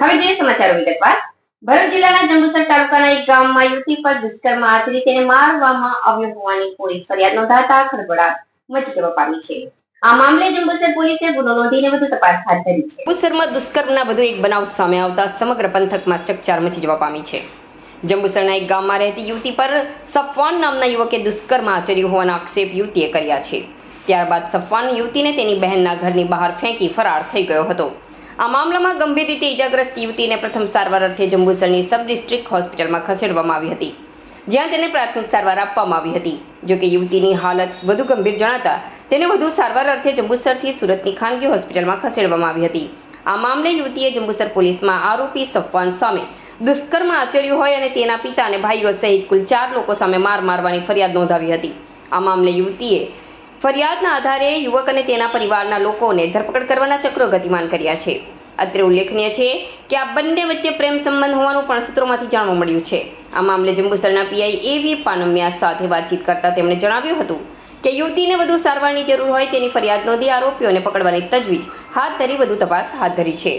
હવે જોઈએ સમાચારો વિગતવાર. ભરૂચ જિલ્લાના જંબુસર તાલુકાના એક ગામમાં યુવતી પર દુષ્કર્મ આચરી તેને મારવામાં આવ્યો હોવાની પોલીસ ફરિયાદ નોંધાતા ખળભળાટ મચી જવા પામી છે. આ મામલે જંબુસર પોલીસે વધુ તપાસ હાથ ધરી છે. જંબુસરમાં દુષ્કર્મના વધુ એક બનાવ સામે આવતા સમગ્ર પંથકમાં ચકચાર જવા પામી છે. જંબુસરના એક ગામમાં રહેતી યુવતી પર સફવાન નામના યુવકે દુષ્કર્મ આચર્યું હોવાના આક્ષેપ યુવતીએ કર્યા છે. ત્યારબાદ સફવાન યુવતીને તેની બહેનના ઘરની બહાર ફેંકી ફરાર થઈ ગયો હતો. આ મામલામાં ગંભીર રીતે ઇજાગ્રસ્ત યુવતીને પ્રથમ સારવાર અર્થે જંબુસરની સબ ડિસ્ટ્રિક્ટ હોસ્પિટલમાં ખસેડવામાં આવી હતી, જ્યાં તેને પ્રાથમિક સારવાર આપવામાં આવી હતી. જોકે યુવતીની હાલત વધુ ગંભીર જણાતા તેને વધુ સારવાર અર્થે જંબુસરથી સુરતની ખાનગી હોસ્પિટલમાં ખસેડવામાં આવી હતી. આ મામલે યુવતીએ જંબુસર પોલીસમાં આરોપી સફવાન સામે દુષ્કર્મ આચર્યું હોય અને તેના પિતા અને ભાઈઓ સહિત કુલ ચાર લોકો સામે માર મારવાની ફરિયાદ નોંધાવી હતી. આ મામલે યુવતીએ ફરિયાદના આધારે યુવક અને તેના પરિવારના લોકોને ધરપકડ કરવાના ચક્રો ગતિમાન કર્યા છે. અત્રે ઉલ્લેખનીય છે કે આ બંને વચ્ચે પ્રેમ સંબંધ હોવાનું પણ સૂત્રોમાંથી જાણવા મળ્યું છે. આ મામલે જંબુસરના પીઆઈ એવી પાનમિયા સાથે વાતચીત કરતા તેમણે જણાવ્યું હતું કે યુવતીને વધુ સારવારની જરૂર હોય તેની ફરિયાદ નોંધી આરોપીઓને પકડવાની તજવીજ, હાથ ધરી વધુ તપાસ હાથ ધરી છે.